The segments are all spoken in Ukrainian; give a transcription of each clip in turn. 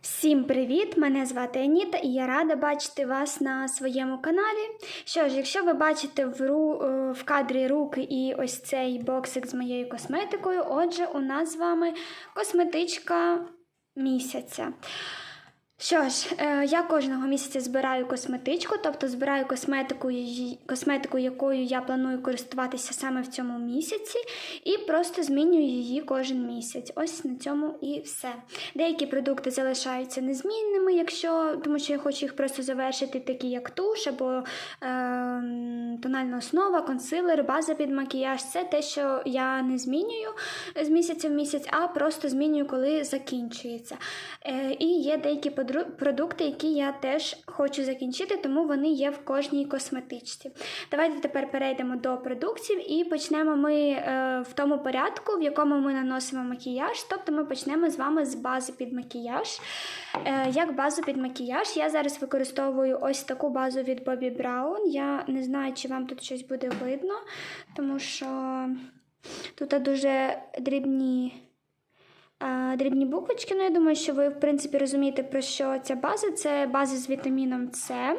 Всім привіт! Мене звати Аніта і я рада бачити вас на своєму каналі. Що ж, якщо ви бачите в, ру, е, в кадрі руки і ось цей боксик з моєю косметикою, отже, у нас з вами косметичка місяця. Що ж, е, я кожного місяця збираю косметичку, тобто збираю косметику, косметику, якою я планую користуватися саме в цьому місяці, і просто змінюю її кожен місяць. Ось на цьому і все. Деякі продукти залишаються незмінними, якщо тому що я хочу їх просто завершити, такі як туш або е, тональна основа, консилер, база під макіяж. Це те, що я не змінюю з місяця в місяць, а просто змінюю, коли закінчується. Е, і є деякі подру- продукти, які я теж хочу закінчити, тому вони є в кожній косметичці. Давайте тепер перейдемо до продуктів і почнемо ми е, в тому порядку, в якому ми наносимо макіяж. Тобто ми почнемо з вами з бази під макіяж. Е, як базу під макіяж, я зараз використовую ось таку базу від Bobbi Brown. Я не знаю, чи вам тут щось буде видно, тому що тут дуже дрібні. Дрібні буквочки, ну я думаю, що ви, в принципі, розумієте, про що ця база. Це база з вітаміном С.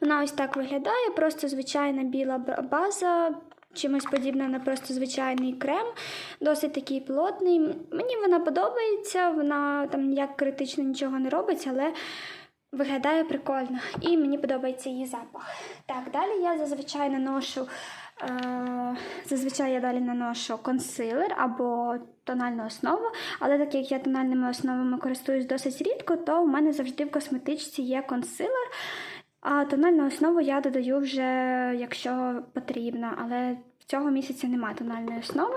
Вона ось так виглядає, просто звичайна біла база, чимось подібна на просто звичайний крем, досить такий плотний. Мені вона подобається, вона там ніяк критично нічого не робить, але виглядає прикольно. І мені подобається її запах. Так, далі я зазвичай наношу. Е, зазвичай я далі наношу консилер або тональну основу, але так як я тональними основами користуюсь досить рідко, то у мене завжди в косметичці є консилер. А тональну основу я додаю вже, якщо потрібно, але цього місяця немає тональної основи.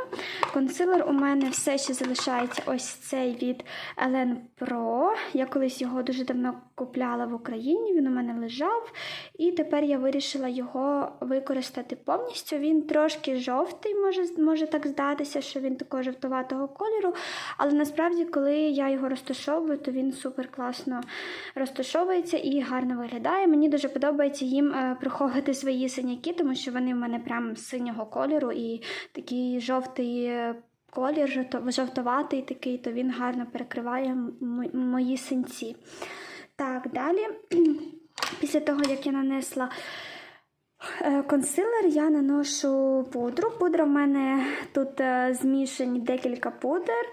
Консилер у мене все ще залишається ось цей від Elen Pro. Я колись його дуже давно купляла в Україні, він у мене лежав, і тепер я вирішила його використати повністю. Він трошки жовтий, може, може так здатися, що він такого жовтуватого кольору. Але насправді, коли я його розташовую, то він супер класно розташовується і гарно виглядає. Мені дуже подобається їм е, приховувати свої синяки, тому що вони в мене прям синього кольору і такий жовтий. Колір жовто- жовтоватий такий, то він гарно перекриває мої синці. Так, далі, після того, як я нанесла консилер, я наношу пудру. Пудра в мене тут е, змішані декілька пудр,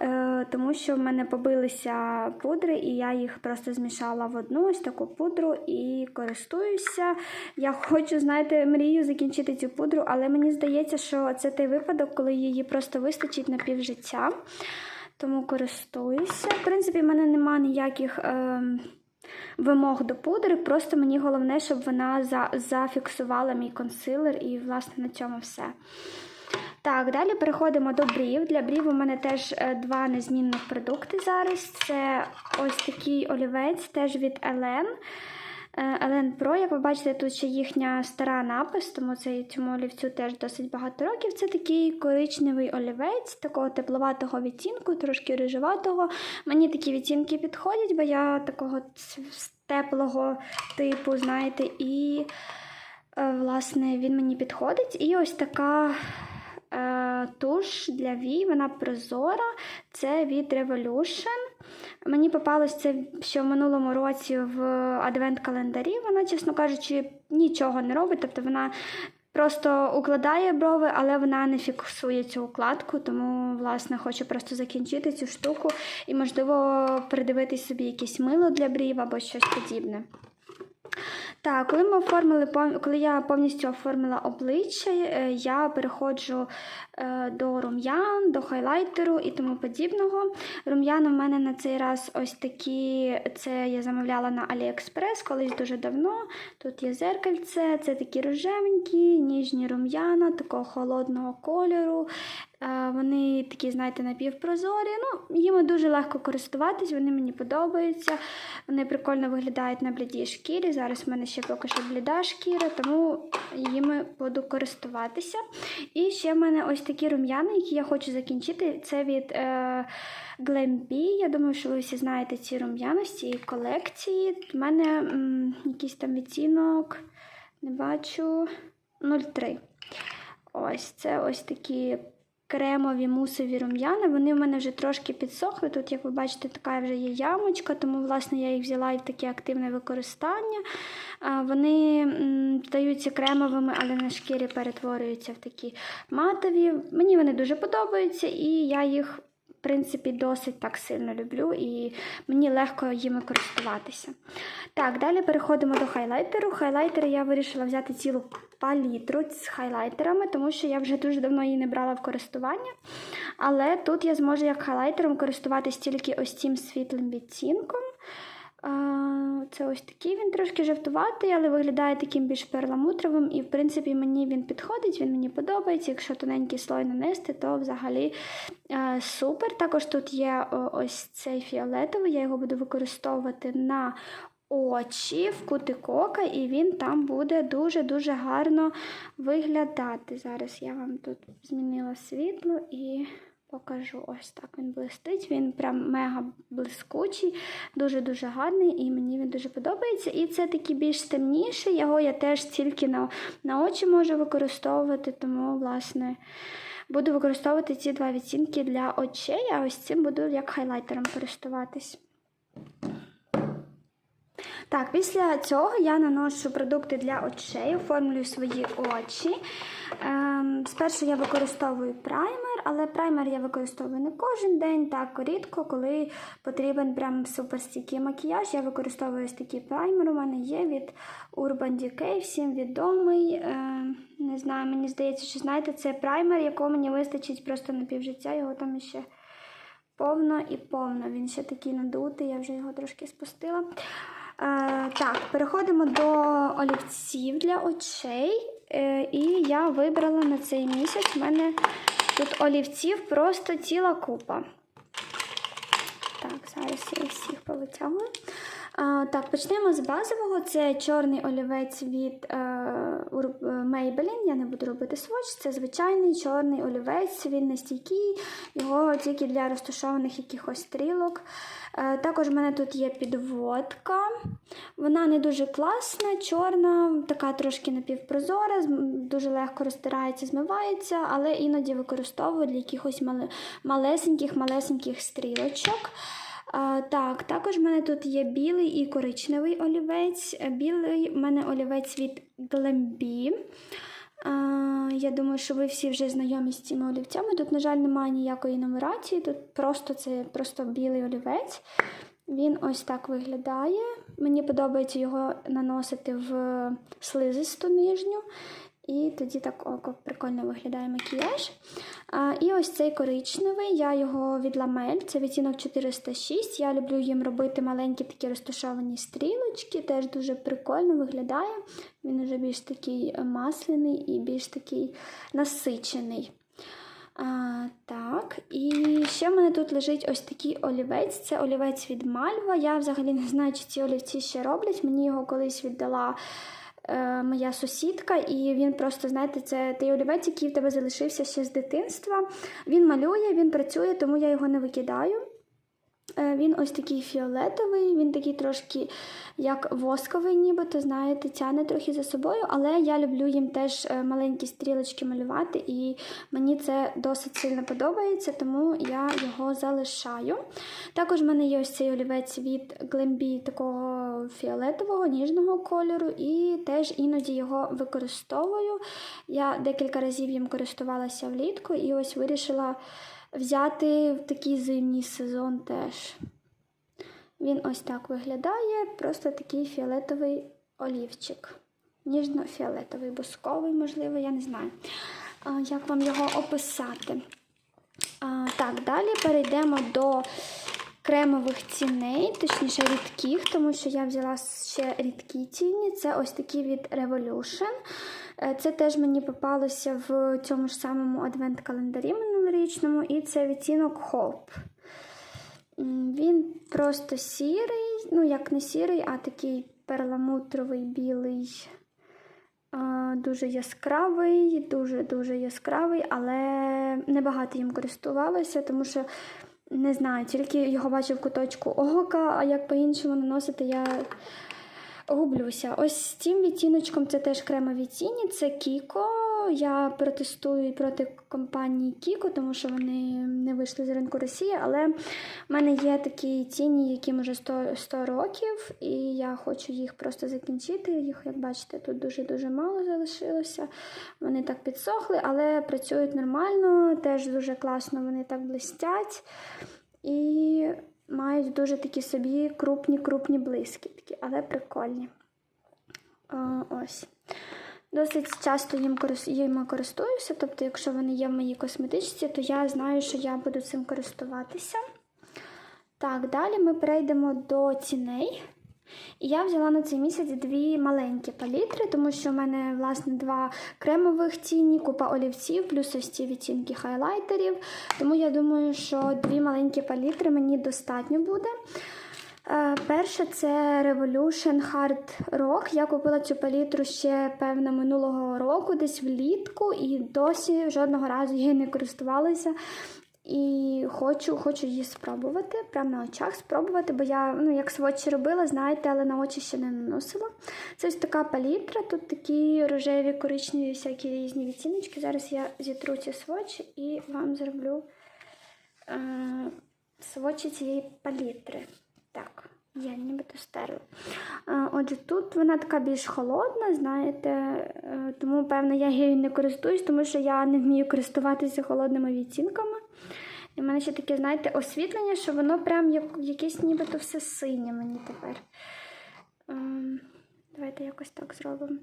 е, тому що в мене побилися пудри, і я їх просто змішала в одну ось таку пудру і користуюся. Я хочу, знаєте, мрію закінчити цю пудру, але мені здається, що це той випадок, коли її просто вистачить на півжиття. Тому користуюся. В принципі, в мене немає ніяких. ем, вимог до пудри. Просто мені головне, щоб вона за, зафіксувала мій консилер, і, власне, на цьому все. Так, далі переходимо до брів. Для брів у мене теж е, два незмінних продукти зараз. Це ось такий олівець, теж від Елен. Елен Pro, як ви бачите, тут ще їхня стара напис, тому це, цьому олівцю теж досить багато років. Це такий коричневий олівець, такого тепловатого відтінку, трошки рижеватого. Мені такі відтінки підходять, бо я такого теплого типу, знаєте, і е, власне він мені підходить. І ось така. е, Туш для Вій, вона прозора, це від Revolution. Мені попалось це ще в минулому році в адвент-календарі. Вона, чесно кажучи, нічого не робить. Тобто вона просто укладає брови, але вона не фіксує цю укладку. Тому, власне, хочу просто закінчити цю штуку і, можливо, придивитись собі якесь мило для брів або щось подібне. Так, коли ми оформили коли я повністю оформила обличчя, е, я переходжу е, до рум'ян, до хайлайтеру і тому подібного. Рум'яна в мене на цей раз ось такі. Це я замовляла на AliExpress колись дуже давно. Тут є зеркальце, це такі рожевенькі, ніжні рум'яна, такого холодного кольору. Е, Вони такі, знаєте, напівпрозорі. Ну, їми дуже легко користуватись, вони мені подобаються. Вони прикольно виглядають на блідій шкірі. Зараз в мене ще поки що бліда шкіра, тому їми буду користуватися. І ще в мене ось такі рум'яни, які я хочу закінчити. Це від е, Glambi. Я думаю, що ви всі знаєте ці рум'яна з цієї колекції. У мене м, якийсь там відтінок, не бачу 0,3. Ось це ось такі кремові мусові рум'яна. Вони в мене вже трошки підсохли. Тут, як ви бачите, така вже є ямочка, тому власне я їх взяла і в таке активне використання. Вони стаються кремовими, але на шкірі перетворюються в такі матові. Мені вони дуже подобаються, і я їх. Принципі, досить так сильно люблю і мені легко їми користуватися. Так, далі переходимо до хайлайтеру. Хайлайтери я вирішила взяти цілу палітру з хайлайтерами, тому що я вже дуже давно її не брала в користування. Але тут я зможу як хайлайтером користуватись тільки ось цим світлим відтінком. Це ось такий він трошки жовтуватий, але виглядає таким більш перламутровим. І, в принципі, мені він підходить, він мені подобається. Якщо тоненький слой нанести, то взагалі е, супер. Також тут є ось цей фіолетовий, я його буду використовувати на очі в кутик ока, і він там буде дуже-дуже гарно виглядати. Зараз я вам тут змінила світло і покажу. Ось так він блистить. Він прям мега блискучий, дуже-дуже гарний, і мені він дуже подобається. І це такий більш темніший. Його я теж тільки на, на очі можу використовувати, тому, власне. Буду використовувати ці два відтінки для очей, а ось цим буду як хайлайтером користуватись. Так, після цього я наношу продукти для очей, оформлюю свої очі. Ем, спершу я використовую праймер, але праймер я використовую не кожен день, так рідко, коли потрібен прям суперстійкий макіяж. Я використовую ось такий праймер. У мене є від Urban Decay, всім відомий. Ем, не знаю, мені здається, що знаєте, це праймер, якого мені вистачить просто на півжиття. Його там ще повно і повно. Він ще такий надутий, я вже його трошки спустила. Е, так, переходимо до олівців для очей. Е, і я вибрала на цей місяць. У мене тут олівців просто ціла купа. Так, зараз я всіх повитягую. Так, почнемо з базового. Це чорний олівець від е, е, Maybelline. Я не буду робити сводч. Це звичайний чорний олівець, він не стійкий, його тільки для розташованих якихось стрілок. Е, також в мене тут є підводка. Вона не дуже класна, чорна, така трошки напівпрозора, дуже легко розтирається, змивається, але іноді використовую для якихось малесеньких-малесеньких стрілочок. А, так, також в мене тут є білий і коричневий олівець. Білий в мене олівець від Glambi. Я думаю, що ви всі вже знайомі з цими олівцями. Тут, на жаль, немає ніякої нумерації, тут просто це просто білий олівець. Він ось так виглядає. Мені подобається його наносити в слизисту нижню. І тоді так око прикольно виглядає макіяж. А, і ось цей коричневий, я його від ламель, це відтінок 406. Я люблю їм робити маленькі такі розташовані стрілочки, теж дуже прикольно виглядає. Він вже більш такий е, масляний і більш такий насичений. А, так, і ще в мене тут лежить ось такий олівець. Це олівець від Мальва. Я взагалі не знаю, чи ці олівці ще роблять. Мені його колись віддала е, моя сусідка, і він просто, знаєте, це той олівець, який в тебе залишився ще з дитинства. Він малює, він працює, тому я його не викидаю. Е, Він ось такий фіолетовий, він такий трошки як восковий, нібито, знаєте, тяне трохи за собою, але я люблю їм теж е, маленькі стрілочки малювати, і мені це досить сильно подобається, тому я його залишаю. Також в мене є ось цей олівець від Glambi такого фіолетового, ніжного кольору, і теж іноді його використовую. Я декілька разів їм користувалася влітку, і ось вирішила взяти в такий зимній сезон теж. Він ось так виглядає, просто такий фіолетовий олівчик. Ніжно-фіолетовий, бусковий, можливо, я не знаю, як вам його описати. Так, далі перейдемо до кремових ціней, точніше рідких, тому що я взяла ще рідкі тіні. Це ось такі від Revolution. Е, Це теж мені попалося в цьому ж самому адвент-календарі минулорічному, і це відтінок Hope. Він просто сірий, ну як не сірий, а такий перламутровий білий. Дуже яскравий, дуже-дуже яскравий, але небагато їм користувалася, тому що не знаю, тільки його бачив в куточку ока, а як по-іншому наносити, я гублюся. Ось з цим відтіночком це теж кремові тіні, це Кіко Я протестую проти компанії Кіко, тому що вони не вийшли з ринку Росії, але в мене є такі тіні, яким вже 100, 100 років, і я хочу їх просто закінчити. Їх, як бачите, тут дуже-дуже мало залишилося. Вони так підсохли, але працюють нормально, теж дуже класно вони так блистять. І мають дуже такі собі крупні-крупні блискітки, але прикольні. А, ось. Досить часто їм їм користуюся, тобто, якщо вони є в моїй косметичці, то я знаю, що я буду цим користуватися. Так, далі ми перейдемо до ціней. І я взяла на цей місяць дві маленькі палітри, тому що в мене, власне, два кремових тіні, купа олівців, плюс ось ці відтінки хайлайтерів. Тому я думаю, що дві маленькі палітри мені достатньо буде. Е, Перше це Revolution Hard Rock. Я купила цю палітру ще, певно, минулого року, десь влітку, і досі жодного разу її не користувалася. І хочу, хочу її спробувати, прямо на очах спробувати, бо я, ну, як сводчі робила, знаєте, але на очі ще не наносила. Це ось така палітра, тут такі рожеві, коричневі, всякі різні відтіночки. Зараз я зітру ці сводчі і вам зроблю е, сводчі цієї палітри. Так, я нібито стерла. Е, Отже, тут вона така більш холодна, знаєте, е, тому, певно, я її не користуюсь, тому що я не вмію користуватися холодними відтінками. І в мене ще таке, знаєте, освітлення, що воно прям як якесь нібито все синє мені тепер. Ем, Давайте якось так зробимо.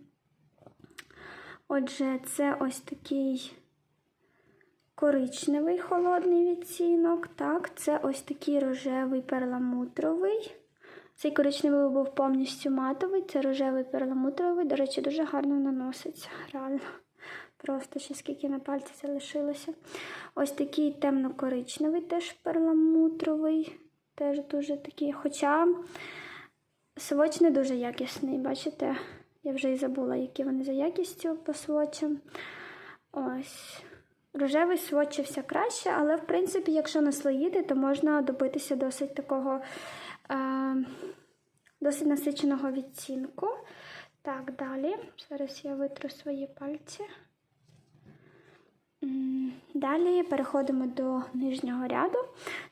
Отже, це ось такий коричневий холодний відтінок. Так, це ось такий рожевий перламутровий. Цей коричневий був повністю матовий, це рожевий перламутровий. До речі, дуже гарно наноситься. Реально. Просто ще скільки на пальці залишилося. Ось такий темно-коричневий, теж перламутровий. Теж дуже такий. Хоча сводч не дуже якісний, бачите? Я вже і забула, які вони за якістю по сводчам. Ось. Рожевий сводчився краще, але, в принципі, якщо наслоїти, то можна добитися досить такого е, досить насиченого відцінку. Так, далі. Зараз я витру свої пальці. Далі переходимо до нижнього ряду.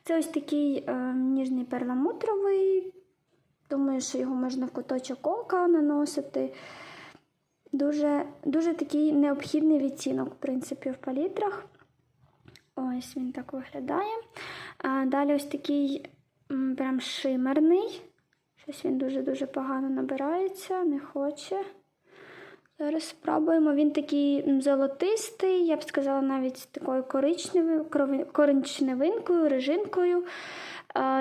Це ось такий е, ніжний перламутровий. Думаю, що його можна в куточок ока наносити. Дуже, дуже такий необхідний відтінок, в принципі, в палітрах. Ось він так виглядає. А далі ось такий прям шимерний. Щось він дуже-дуже погано набирається, не хоче. Зараз спробуємо. Він такий золотистий, я б сказала, навіть такою коричневинкою, режинкою.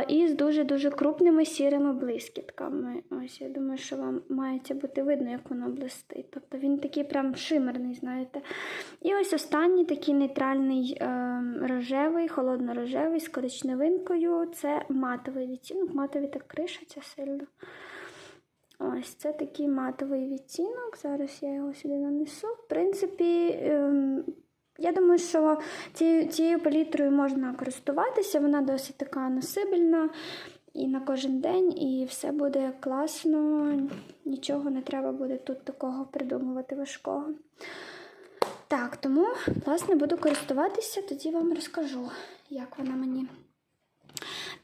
І з дуже-дуже крупними сірими блискітками. Ось, я думаю, що вам мається бути видно, як воно блистить. Тобто він такий прям шимерний, знаєте. І ось останній такий нейтральний е, рожевий, холодно-рожевий з коричневинкою. Це матовий відтінок. Матовий так кришиться сильно. Ось це такий матовий відтінок. Зараз я його сюди нанесу. В принципі, ем, я думаю, що цією, цією палітрою можна користуватися. Вона досить така носибельна і на кожен день, і все буде класно. Нічого не треба буде тут такого придумувати важкого. Так, тому, власне, буду користуватися, тоді вам розкажу, як вона мені.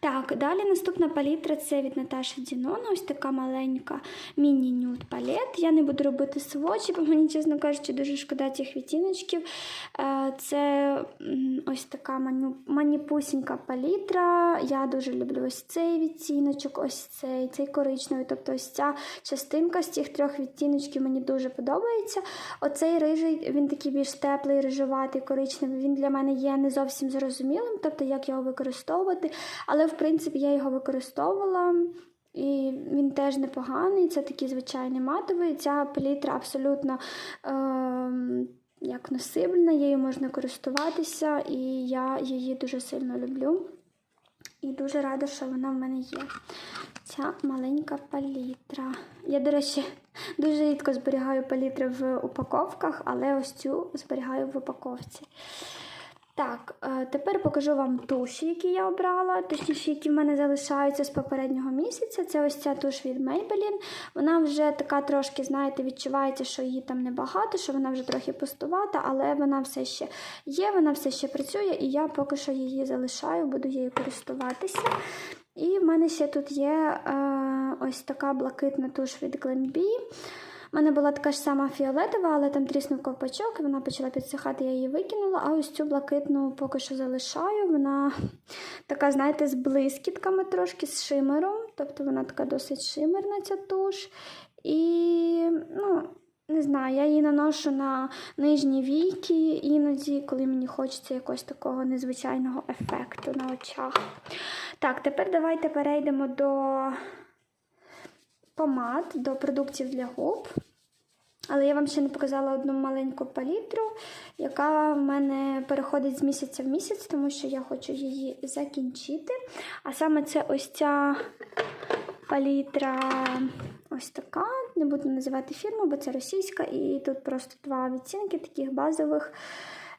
Так, далі наступна палітра це від Наташі Дінона, ось така маленька міні-нюд палет. Я не буду робити свочі, бо мені, чесно кажучи, дуже шкода цих відтіночків. Е, Це ось така маніпусінька палітра. Я дуже люблю ось цей відтіночок, ось цей, цей коричневий. Тобто ось ця частинка з цих трьох відтіночків мені дуже подобається. Оцей рижий, він такий більш теплий, рижуватий, коричневий. Він для мене є не зовсім зрозумілим, тобто як його використовувати. Але в принципі я його використовувала. І він теж непоганий, це такий звичайний матовий. Ця палітра абсолютно ем, як носибельна, її можна користуватися, і я її дуже сильно люблю. І дуже рада, що вона в мене є. Ця маленька палітра. Я, до речі, дуже рідко зберігаю палітри в упаковках, але ось цю зберігаю в упаковці. Так, е, тепер покажу вам туші, які я обрала, точніше, які в мене залишаються з попереднього місяця. Це ось ця туш від Maybelline. Вона вже така трошки, знаєте, відчувається, що її там небагато, що вона вже трохи пустувата, але вона все ще є, вона все ще працює, і я поки що її залишаю, буду її користуватися. І в мене ще тут є е, ось така блакитна туш від Glambi. У мене була така ж сама фіолетова, але там тріснув ковпачок, і вона почала підсихати, я її викинула. А ось цю блакитну поки що залишаю. Вона така, знаєте, з блискітками трошки, з шимером. Тобто вона така досить шимерна, ця туш. І, ну, не знаю, я її наношу на нижні війки, іноді, коли мені хочеться якогось такого незвичайного ефекту на очах. Так, тепер давайте перейдемо до помад, до продуктів для губ. Але я вам ще не показала одну маленьку палітру, яка в мене переходить з місяця в місяць, тому що я хочу її закінчити. А саме це ось ця палітра ось така. Не буду називати фірму, бо це російська, і тут просто два відцінки таких базових.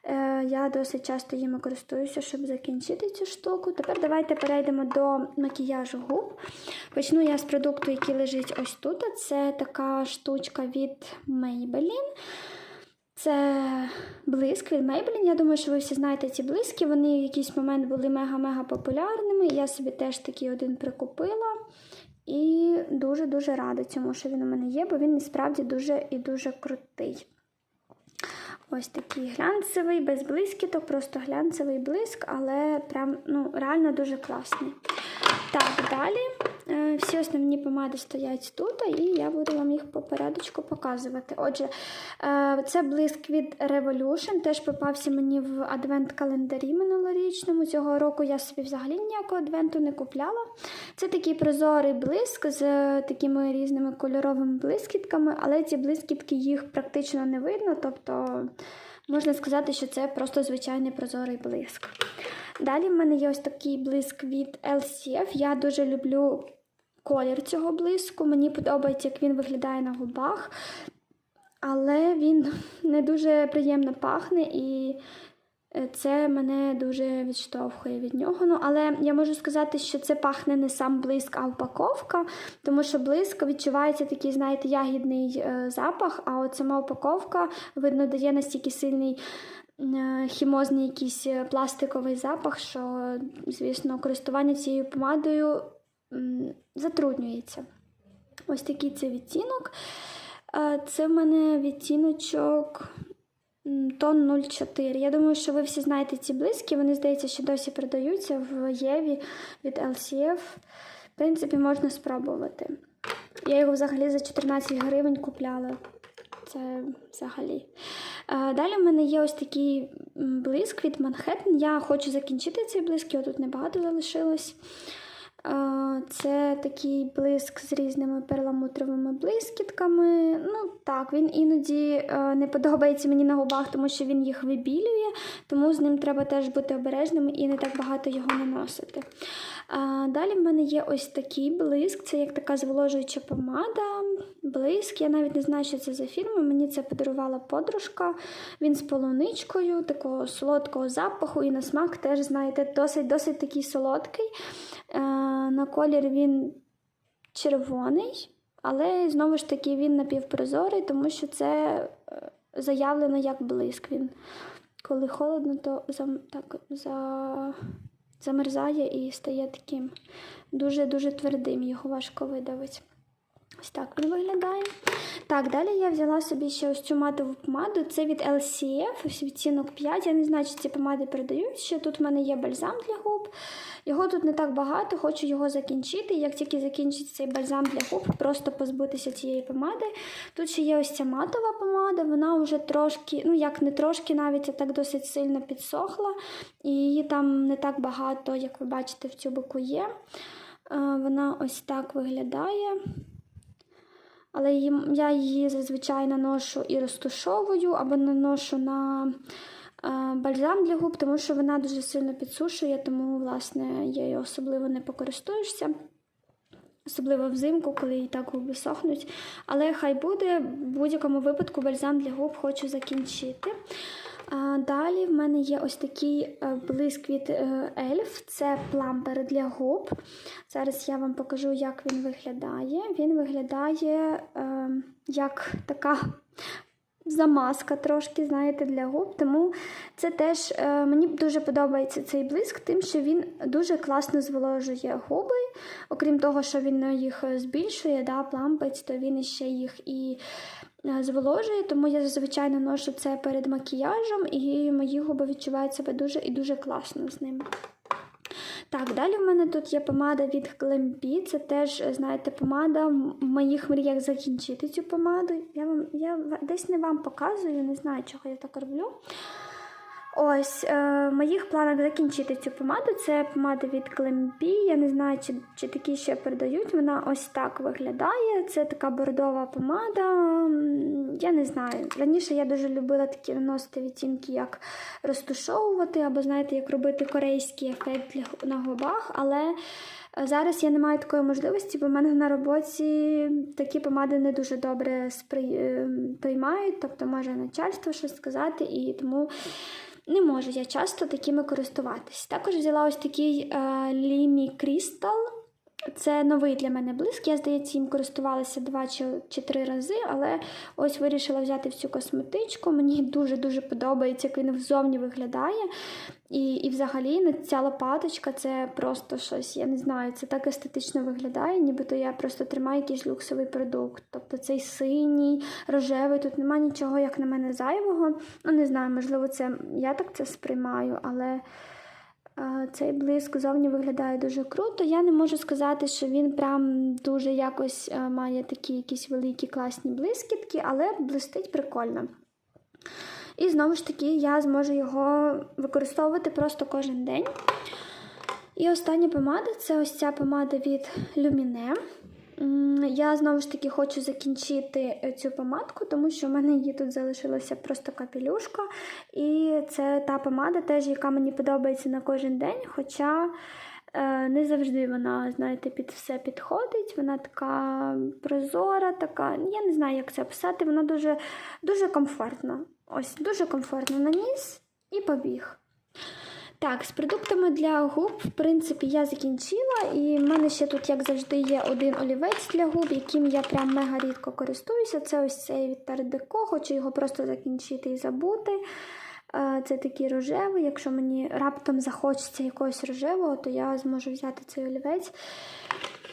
Е, Я досить часто їми користуюся, щоб закінчити цю штуку. Тепер давайте перейдемо до макіяжу губ. Почну я з продукту, який лежить ось тут. Це така штучка від Maybelline. Це блиск від Maybelline. Я думаю, що ви всі знаєте ці блиски. Вони в якийсь момент були мега-мега популярними. Я собі теж такий один прикупила. І дуже-дуже рада цьому, що він у мене є, бо він насправді дуже і дуже крутий. Ось такий глянцевий, без блискіток, просто глянцевий блиск, але прям ну, реально дуже класний. Так, далі всі основні помади стоять тут, і я буду вам їх по порядочку показувати. Отже, е, це блиск від Revolution, теж попався мені в адвент-календарі минулорічному. Цього року я собі взагалі ніякого адвенту не купляла. Це такий прозорий блиск з такими різними кольоровими блискітками, але ці блискітки їх практично не видно. тобто Можна сказати, що це просто звичайний прозорий блиск. Далі в мене є ось такий блиск від LCF. Я дуже люблю колір цього блиску. Мені подобається, як він виглядає на губах, але він не дуже приємно пахне і це мене дуже відштовхує від нього. Ну, але я можу сказати, що це пахне не сам блиск, а упаковка, тому що блиск відчувається такий, знаєте, ягідний е, запах, а от сама упаковка, видно, дає настільки сильний. е, Хімозний якийсь е, пластиковий запах, що, звісно, користування цією помадою затруднюється. Ось такий це відтінок. Це в мене відтіночок тон 04. Я думаю, що ви всі знаєте ці блиски. Вони, здається, ще досі продаються в Єві від LCF. В принципі, можна спробувати. Я його взагалі за 14 гривень купляла. Це взагалі. Далі в мене є ось такий блиск від Манхеттен. Я хочу закінчити цей блиск, його тут небагато залишилось. Це такий блиск з різними перламутровими блискітками. Ну так, він іноді е, не подобається мені на губах, тому що він їх вибілює, тому з ним треба теж бути обережним і не так багато його наносити. Далі в мене є ось такий блиск, це як така зволожуюча помада. Блиск. Я навіть не знаю, що це за фірма. Мені це подарувала подружка. Він з полуничкою, такого солодкого запаху, і на смак теж, знаєте, досить досить такий солодкий. Е, На колір він червоний, але знову ж таки він напівпрозорий, тому що це е, заявлено як блиск. Він коли холодно, то зам, так, за, замерзає і стає таким дуже-дуже твердим, його важко видавити. Ось так він виглядає. Так, далі я взяла собі ще ось цю матову помаду. Це від LCF, ось відцінок 5. Я не знаю, чи ці помади передають. Ще тут в мене є бальзам для губ. Його тут не так багато, хочу його закінчити. Як тільки закінчиться цей бальзам для губ, просто позбутися цієї помади. Тут ще є ось ця матова помада, вона вже трошки, ну як не трошки, навіть а так досить сильно підсохла. І її там не так багато, як ви бачите, в тюбику є. Е, Вона ось так виглядає. Але я її зазвичай наношу і розтушовую, або наношу на е, бальзам для губ, тому що вона дуже сильно підсушує, тому, власне, я її особливо не покористуєшся. Особливо взимку, коли і так губи сохнуть. Але хай буде, в будь-якому випадку бальзам для губ хочу закінчити. Далі в мене є ось такий е, блиск від е, Ельф. Це плампер для губ. Зараз я вам покажу, як він виглядає. Він виглядає е, як така замазка трошки, знаєте, для губ. Тому це теж мені дуже подобається цей блиск, тим, що він дуже класно зволожує губи. Окрім того, що він їх збільшує, да, плампець, то він ще їх і зволожує. Тому я зазвичай наношу це перед макіяжем, і мої губи відчувають себе дуже і дуже класно з ним. Так, далі в мене тут є помада від Glambi. Це теж, знаєте, помада в моїх мріях закінчити цю помаду. Я вам я десь не вам показую, не знаю, чого я так роблю. Ось, е, в моїх планах закінчити цю помаду. Це помада від Glambi. Я не знаю, чи, чи такі ще передають. Вона ось так виглядає. Це така бордова помада. Я не знаю. Раніше я дуже любила такі наносити відтінки, як розтушовувати, або, знаєте, як робити корейський ефект на губах. Але е, зараз я не маю такої можливості, бо в мене на роботі такі помади не дуже добре спри... е, тобто може начальство щось сказати, і тому. Не можу я часто такими користуватись. Також взяла ось такий е, Крістал. Це новий для мене блиск. Я, здається, їм користувалася два чи, три рази, але ось вирішила взяти всю косметичку. Мені дуже-дуже подобається, як він взовні виглядає. І, і взагалі ну, ця лопаточка це просто щось, я не знаю, це так естетично виглядає, нібито я просто тримаю якийсь люксовий продукт. Тобто цей синій, рожевий, тут нема нічого, як на мене, зайвого. Ну, не знаю, можливо, це я так це сприймаю, але. Цей блиск зовні виглядає дуже круто. Я не можу сказати, що він прям дуже якось е, має такі якісь великі класні блискітки, але блистить прикольно. І знову ж таки, я зможу його використовувати просто кожен день. І остання помада це ось ця помада від Lumine. Я знову ж таки хочу закінчити е, цю помадку, тому що в мене її тут залишилася просто капелюшка. І це та помада, теж, яка мені подобається на кожен день. Хоча е, не завжди вона, знаєте, під все підходить. Вона така прозора, така. Я не знаю, як це описати. Вона дуже, дуже комфортна. Ось, дуже комфортно наніс і побіг. Так, з продуктами для губ, в принципі, я закінчила, і в мене ще тут, як завжди, є один олівець для губ, яким я прям мега рідко користуюся. Це ось цей від Art хочу його просто закінчити і забути. Е, Це такий рожевий. Якщо мені раптом захочеться якогось рожевого, то я зможу взяти цей олівець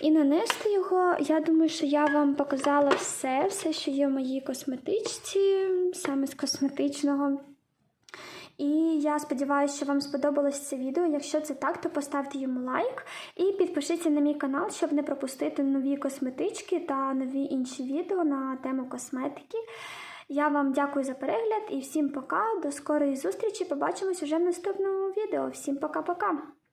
і нанести його. Я думаю, що я вам показала все, все, що є в моїй косметичці, саме з косметичного. І я сподіваюся, що вам сподобалось це відео. Якщо це так, то поставте йому лайк і підпишіться на мій канал, щоб не пропустити нові косметички та нові інші відео на тему косметики. Я вам дякую за перегляд і всім пока. До скорої зустрічі. Побачимось уже в наступному відео. Всім пока-пока!